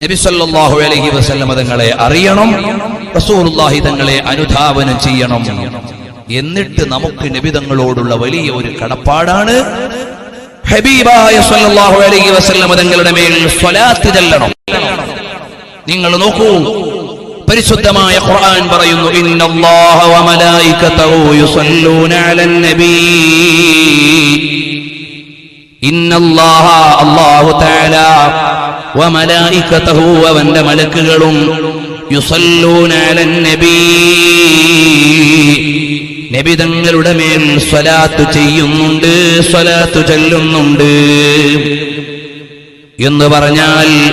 നബി അലൈഹി വസല്ലമ തങ്ങളെ അറിയണം റസൂലുള്ളാഹി തങ്ങളെ അനുധാവനം ചെയ്യണം. എന്നിട്ട് നമുക്ക് നബി തങ്ങളോടുള്ള വലിയ ഒരു കടപ്പാടാണ് ഹബീബായ തങ്ങളുടെ മേൽ നിങ്ങൾ നോക്കൂ പരിശുദ്ധമായ ഖുർആൻ പറയുന്നു ഇന്നല്ലാഹ യുസല്ലൂന ഇന്നല്ലാഹ അല്ലാഹു തആല അവന്റെ മലക്കുകളും നബി. തങ്ങളുടെ മേൽ സ്വലാത്ത് ചെയ്യുന്നുണ്ട് സ്വലാത്ത് ചെല്ലുന്നുണ്ട്. എന്ന് പറഞ്ഞാൽ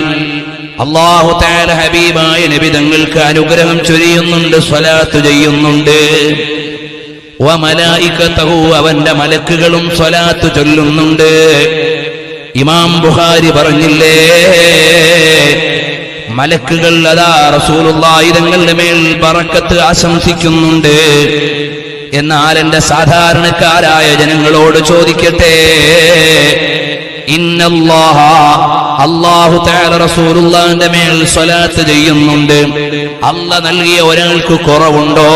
അള്ളാഹു താര ഹബീബായ നബി തങ്ങൾക്ക് അനുഗ്രഹം ചൊരിയുന്നുണ്ട് സ്വലാത്ത് ചെയ്യുന്നുണ്ട്. അവന്റെ മലക്കുകളും സ്വലാത്ത് ചൊല്ലുന്നുണ്ട്. ഇമാം ബുഹാരി പറഞ്ഞില്ലേ? മലക്കുകൾ അതാ റസൂലുള്ളാഹി തങ്ങളുടെ മേൽ പറക്കത്ത് ആശംസിക്കുന്നുണ്ട്. എന്നാൽ എന്റെ സാധാരണക്കാരായ ജനങ്ങളോട് ചോദിക്കട്ടെ? തആല റസൂലുള്ളാഹിന്റെ മേൽ സ്വലാത്ത് ചെയ്യുന്നുണ്ട്. അല്ല നൽകിയ ഒരാൾക്ക് കുറവുണ്ടോ?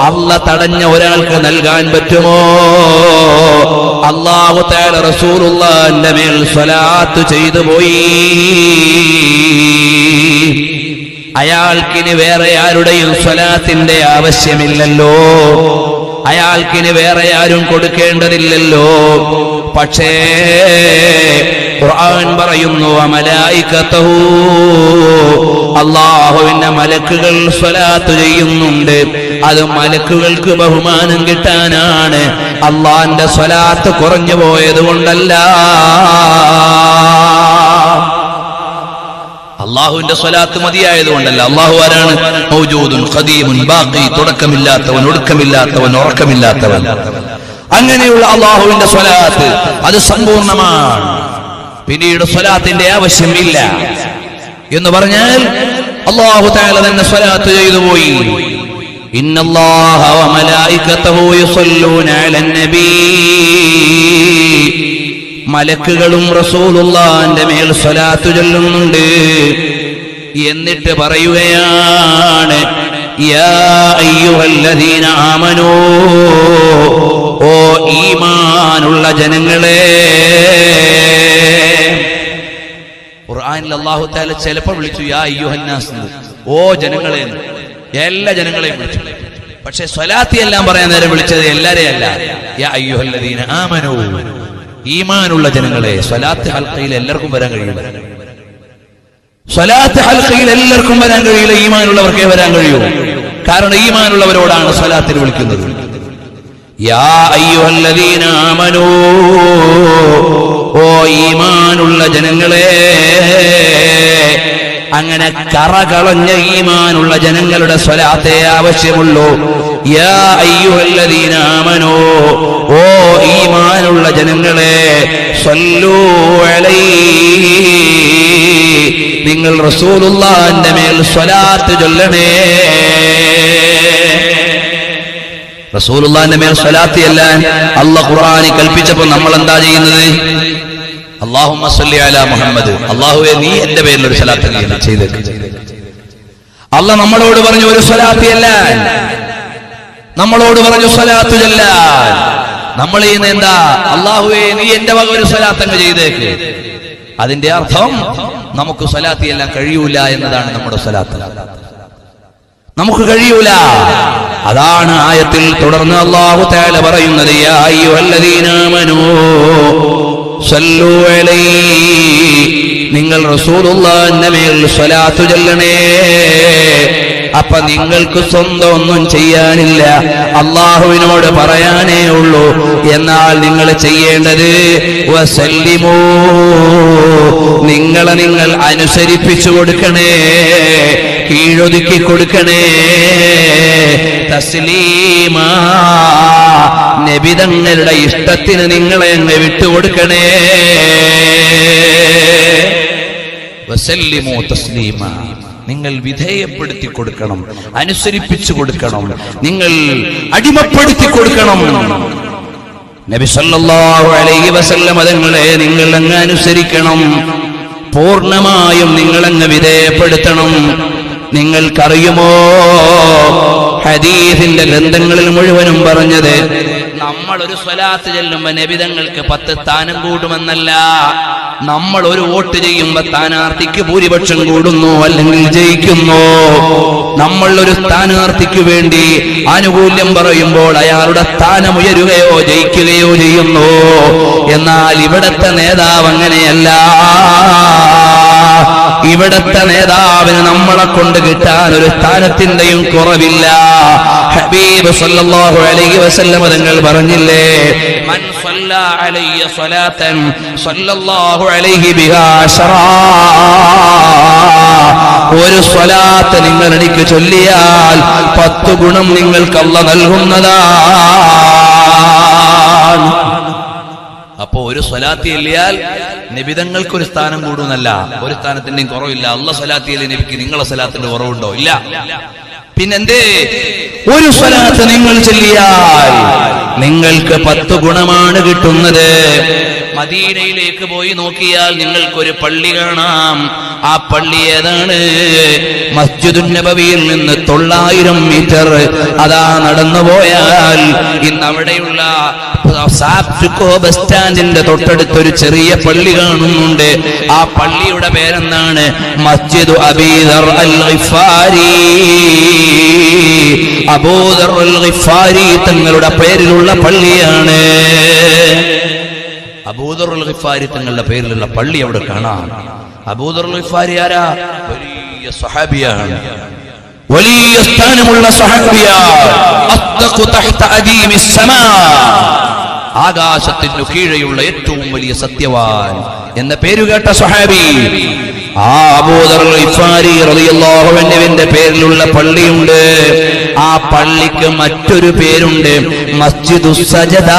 അല്ല തടഞ്ഞ ഒരാൾക്ക് നൽകാൻ പറ്റുമോ? തആല റസൂലുള്ളാഹിന്റെ മേൽ സ്വലാത്ത് ചെയ്തു പോയി. അയാൾക്കിന് വേറെ ആരുടെയും സ്വലാത്തിന്റെ ആവശ്യമില്ലല്ലോ. അയാൾക്കിന് വേറെ ആരും കൊടുക്കേണ്ടതില്ലല്ലോ. പക്ഷേ ഖുർആൻ പറയുന്നു അമലായിക്കത്തഹു അള്ളാഹുവിന്റെ മലക്കുകൾ സ്വലാത്ത് ചെയ്യുന്നുണ്ട്. അത് മലക്കുകൾക്ക് ബഹുമാനം കിട്ടാനാണ്. അള്ളാന്റെ സ്വലാത്ത് കുറഞ്ഞു പോയത് കൊണ്ടല്ല. അള്ളാഹുവിന്റെ സ്വലാത്ത് മതിയായത് കൊണ്ടല്ല. അള്ളാഹു ആരാണ്? മൗജൂദുൻ ഖദീമുൻ ബാഖി തുടക്കമില്ലാത്തവൻ ഒടുക്കമില്ലാത്തവൻ ഉറക്കമില്ലാത്തവൻ. അങ്ങനെയുള്ള അള്ളാഹുവിന്റെ സ്വലാത്ത് അത് സമ്പൂർണമാണ്. പിന്നീട് സ്വലാത്തിന്റെ ആവശ്യമില്ല. എന്ന് പറഞ്ഞാൽ അള്ളാഹു താല തന്നെ സ്വലാത്ത് ചെയ്തു പോയി. വമലായികതഹു യുസല്ലൂന അലൻ നബീ. മലക്കുകളും റസൂലുള്ളാന്റെ മേൽ സ്വലാത്തു ചൊല്ലുന്നുണ്ട്. എന്നിട്ട് പറയുകയാണ് യാ അയ്യുഹല്ലദീന ആമനൂ ഓ ഈമാനുള്ള ജനങ്ങളെ. ഖുർആനിൽ അല്ലാഹു തആല ചിലപ്പോൾ വിളിച്ചു യാ അയ്യുഹന്നാസ് ഓ ജനങ്ങളെ. എല്ലാ ജനങ്ങളെയും വിളിച്ചു. പക്ഷെ സ്വലാത്തി എല്ലാം പറയാൻ നേരം വിളിച്ചത് എല്ലാരെയും അല്ല. യാ അയ്യുഹല്ലദീന ആമനൂ. ഈമാനുള്ള ജനങ്ങളെ സ്വലാത്ത് ഹൽക്കയിൽ എല്ലാവർക്കും വരാൻ കഴിയില്ല. സ്വലാത്ത് ഹൽക്കയിൽ എല്ലാവർക്കും വരാൻ കഴിയില്ല ഈമാനുള്ളവർക്കേ വരാൻ കഴിയൂ. കാരണം ഈമാനുള്ളവരോടാണ് സ്വലാത്തിൽ വിളിക്കുന്നത്. ഈമാനുള്ള ജനങ്ങളെ. അങ്ങനെ കറകളഞ്ഞ ഈമാനുള്ള ജനങ്ങളുടെ സ്വലാത്തെ ആവശ്യമുള്ളൂ. യാ അയ്യുഹല്ലദീനാമനോ ഓ ഈമാനുള്ള ജനങ്ങളെ നിങ്ങൾ റസൂലുള്ളാന്റെ മേൽ സ്വലാത്ത് ചൊല്ലണേ. റസൂലുള്ളാന്റെ മേൽ സ്വലാത്തി അല്ലാൻ അല്ല ഖുർആനിൽ കൽപ്പിച്ചപ്പോൾ നമ്മൾ എന്താ ചെയ്യുന്നത്? അള്ളാഹുമ്മ സല്ലി അലാ മുഹമ്മദ്. അള്ളാഹുവെ നീ എന്റെ പേരിൽ ഒരു സ്വലാത്ത് ചെയ്തേക്ക്. അല്ല നമ്മളോട് പറഞ്ഞു ഒരു സ്വലാത്തി അല്ല. നമ്മളോട് പറഞ്ഞു സ്വലാത്തു ചെല്ലാൻ നമ്മൾ ചെയ്യുന്ന എന്താ? അള്ളാഹുവെ നീ എന്റെ വക ഒരു സ്വലാത്തങ്ങ് ചെയ്തേക്ക്. അതിന്റെ അർത്ഥം നമുക്ക് സ്വലാത്തി കഴിയൂല എന്നതാണ് നമ്മുടെ സ്വലാത്ത്. നമുക്ക് കഴിയൂല. അതാണ് ആയത്തിൽ തുടർന്ന് അള്ളാഹു തേല പറയുന്നത് നിങ്ങൾ ചൊല്ലണേ അപ്പൊ നിങ്ങൾക്ക് സ്വന്തം ഒന്നും ചെയ്യാനില്ല അള്ളാഹുവിനോട് പറയാനേ ഉള്ളൂ എന്നാൽ നിങ്ങൾ ചെയ്യേണ്ടത് നിങ്ങളെ നിങ്ങൾ അനുസരിപ്പിച്ചു കൊടുക്കണേ കീഴൊതുക്കി കൊടുക്കണേ തസ്ലീമാ. നബിതങ്ങളുടെ ഇഷ്ടത്തിന് നിങ്ങളെ അങ്ങ് വിട്ടുകൊടുക്കണേ. വസല്ലിമു തസ്ലീമ. നിങ്ങൾ വിധേയപ്പെടുത്തി കൊടുക്കണം അനുസരിപ്പിച്ചു കൊടുക്കണം നിങ്ങൾ അടിമപ്പെടുത്തി കൊടുക്കണം. നബി സല്ലല്ലാഹു അലൈഹി വസല്ലം തങ്ങളെ നിങ്ങൾ അങ്ങ് അനുസരിക്കണം. പൂർണമായും നിങ്ങളങ്ങ് വിധേയപ്പെടുത്തണം. നിങ്ങൾക്കറിയുമോ? ഹദീസിന്റെ ഗ്രന്ഥങ്ങളിൽ മുഴുവനും പറഞ്ഞത് നമ്മൾ ഒരു സ്വലാത്ത് ചെല്ലുമ്പോ നബിതങ്ങൾക്ക് പത്ത് സ്ഥാനം കൂടുമെന്നല്ല നമ്മൾ ഒരു വോട്ട് ചെയ്യുമ്പോ സ്ഥാനാർത്ഥിക്ക് ഭൂരിപക്ഷം കൂടുന്നു അല്ലെങ്കിൽ ജയിക്കുന്നു. നമ്മൾ ഒരു സ്ഥാനാർത്ഥിക്ക് വേണ്ടി ആനുകൂല്യം പറയുമ്പോൾ അയാളുടെ സ്ഥാനം ഉയരുകയോ ജയിക്കുകയോ ചെയ്യുന്നു. എന്നാൽ ഇവിടത്തെ നേതാവ് അങ്ങനെയല്ല. ഇവിടത്തെ നേതാവിന് നമ്മളെ കൊണ്ട് കിട്ടാൻ ഒരു സ്ഥാനത്തിന്റെയും കുറവില്ല. ഹബീബ് സല്ലല്ലാഹു അലൈഹി വസല്ലം തങ്ങൾ പറഞ്ഞില്ലേ മൻ സല്ല അലൈഹി സ്വലാത്തൻ സല്ലല്ലാഹു അലൈഹി ബിഹാ അശറാ ഒരു സ്വലാത്ത് നിങ്ങൾ എനിക്ക് ചൊല്ലിയാൽ പത്ത് ഗുണം നിങ്ങൾക്ക് അല്ല നൽകുന്നതാണ് അപ്പോ ഒരു സ്വലാത്തി ഇല്ലയാൽ നിബിതങ്ങൾക്ക് ഒരു സ്ഥാനം കൂടുന്നല്ല. ഒരു സ്ഥാനത്തിന്റെയും കുറവില്ല. അല്ല സ്വലാത്തിയല്ലേ നബിക്ക്? നിങ്ങളെ സ്വലാത്തിന്റെ കുറവുണ്ടോ? ഇല്ല. പിന്നെന്തേ? ഒരു സ്വലാത്ത് നിങ്ങൾ ചെല്ലിയാൽ നിങ്ങൾക്ക് പത്ത് ഗുണമാണ് കിട്ടുന്നത്. മദീനയിലേക്ക് പോയി നോക്കിയാൽ നിങ്ങൾക്കൊരു പള്ളി കാണാം. ആ പള്ളി ഏതാണ്? മസ്ജിദുൻ നബവിയിൽ നിന്ന് തൊള്ളായിരം മീറ്റർ അതാ നടന്നു പോയാൽ ഇന്ന് അവിടെയുള്ള ബസ് സ്റ്റാൻഡിന്റെ തൊട്ടടുത്ത് ഒരു ചെറിയ പള്ളി കാണുന്നുണ്ട്. ആ പള്ളിയുടെ പേരെന്താണ്? മസ്ജിദ് അബീദർ അൽ ഗിഫാരി അബൂദർ അൽ ഗിഫാരി തങ്ങളുടെ പേരിലുള്ള പള്ളിയാണ്. അബൂദർ അൽ ഗിഫാരി തങ്ങളുടെ പേരിലുള്ള പള്ളി അവിടെ കാണാം. അബൂദർ അൽ ഗിഫാരി ആരാ? വലിയ സ്വഹാബിയാണ്. വലിയ സ്ഥാനമുള്ള ആകാശത്തിനു കീഴെയുള്ള ഏറ്റവും വലിയ സത്യവാൻ എന്ന പേരുകേട്ട സ്വഹാബി ആ അബൂദർ ഇഫാരി റളിയല്ലാഹു അൻഹുവിന്റെ പേരിലുള്ള പള്ളിയുണ്ട്. ആ പള്ളിക്ക് മറ്റൊരു പേരുണ്ട്. മസ്ജിദു സജദ.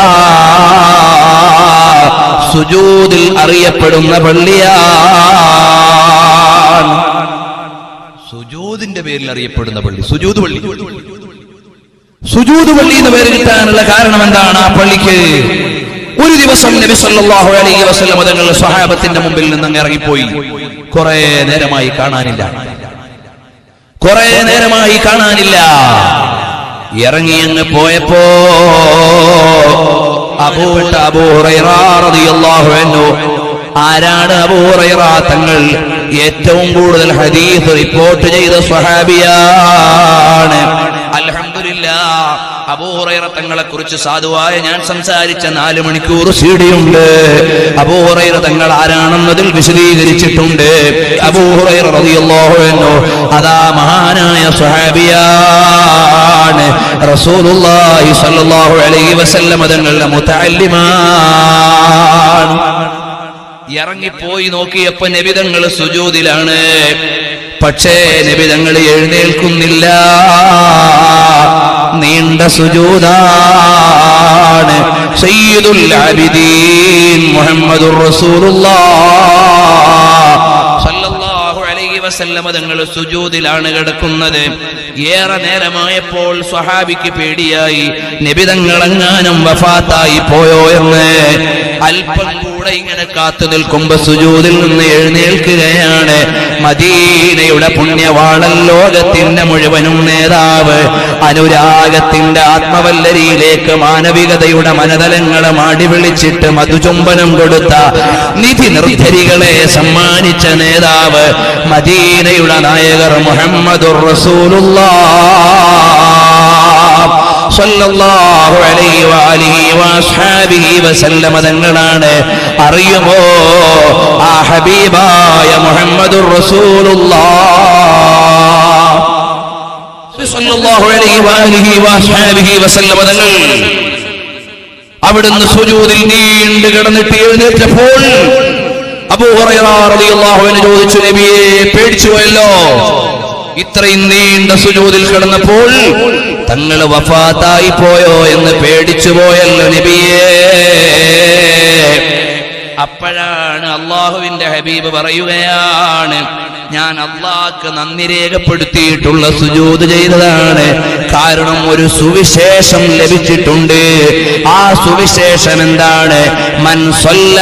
സുജൂദിൽ അറിയപ്പെടുന്ന പള്ളിയാണ്. സുജൂദിന്റെ പേരിൽ അറിയപ്പെടുന്ന പള്ളി. സുജൂദ് പള്ളി. സുജൂദ് പള്ളി എന്ന് പേര് കിട്ടാനുള്ള കാരണം എന്താണ് ആ പള്ളിക്ക്? ഒരു ദിവസം നബി സല്ലല്ലാഹു അലൈഹി വസല്ലം തങ്ങൾ സ്വഹാബത്തിന്റെ മുമ്പിൽ നിന്ന് അങ്ങ് ഇറങ്ങിപ്പോയി. കുറെ നേരമായി കാണാനില്ല. കുറെ നേരമായി കാണാനില്ല. ഇറങ്ങി അങ്ങ് പോയപ്പോ അബൂട്ട അബൂറൈറാറിയാഹു എന്നോ ആരാണ് അബൂ ഹുറൈറ തങ്ങൾ? ഏറ്റവും കൂടുതൽ ഹദീസ് റിപ്പോർട്ട് ചെയ്ത സ്വഹാബിയാണ്. അബൂഹുറൈറ തങ്ങളെ കുറിച്ച് സാധുവായ ഞാൻ സംസാരിച്ച നാല് മണിക്കൂർ സീഡിയുണ്ട്. അബൂഹുറൈറ തങ്ങൾ ആരാണെന്നതിൽ വിശദീകരിച്ചിട്ടുണ്ട്. അബൂഹുറൈറ റളിയല്ലാഹു അതാ മഹാനായ സ്വഹാബിയാണ്. റസൂലുള്ളാഹി സ്വല്ലല്ലാഹു അലൈഹി വസല്ലം തങ്ങളുടെ മുതഅല്ലിമാണ്. ഇറങ്ങിപ്പോയി നോക്കിയപ്പോ നബിതങ്ങൾ സുജൂതിലാണ്. പക്ഷേ നബിതങ്ങൾ എഴുന്നേൽക്കുന്നില്ല. നീണ്ട സുജൂതാണ്. സയ്യിദുൽ ആബിദീൻ അലൈഹി സുജൂദിലാണ് കിടക്കുന്നത്. ഏറെ നേരമായപ്പോൾ സ്വഹാബിക്ക് പേടിയായി. നബിതങ്ങളെങ്ങാനും വഫാത്തായി പോയോ എന്ന്. അല്പം കൂടെ ഇങ്ങനെ കാത്തു നിൽക്കുമ്പോ സുജൂതിൽ നിന്ന് എഴുന്നേൽക്കുകയാണ്. മദീനയുടെ പുണ്യവാളൻ ലോകത്തിന്റെ മുഴുവനും നേതാവ്. അനുരാഗത്തിന്റെ ആത്മവല്ലരിയിലേക്ക് മാനവികതയുടെ മനതലങ്ങളെ മാടി വിളിച്ചിട്ട് മധുചുംബനം കൊടുത്ത നിധി നിർദ്ധരികളെ സമ്മാനിച്ച നേതാവ് മദീനയുടെ നായകർ മുഹമ്മദുർ റസൂലുള്ളാഹ് തങ്ങളാണ്. അറിയുമോ? ആ ഹബീബായ വസല്ലമ തങ്ങൾ അവിടുന്ന് സുജൂദിൽ നീണ്ടു കിടന്നിട്ട് എഴുന്നേറ്റപ്പോൾ അബൂ ഹുറൈറ റളിയല്ലാഹു അൻഹു ചോദിച്ചു നബിയെ പേടിച്ചു പോയല്ലോ ഇത്രയും നീണ്ട സുജൂദിൽ കിടന്നപ്പോൾ തങ്ങൾ വഫാത്തായി പോയോ എന്ന് പേടിച്ചു പോയല്ലോ നബിയേ. അപ്പോഴാണ് അള്ളാഹുവിന്റെ ഹബീബ് പറയുകയാണ് ഞാൻ അള്ളാഹ്ക്ക് നന്ദി രേഖപ്പെടുത്തിയിട്ടുള്ള സുജൂത് ചെയ്തതാണ്. കാരണം ഒരു സുവിശേഷം ലഭിച്ചിട്ടുണ്ട്. ആ സുവിശേഷം എന്താണ്? മൻ സ്വല്ല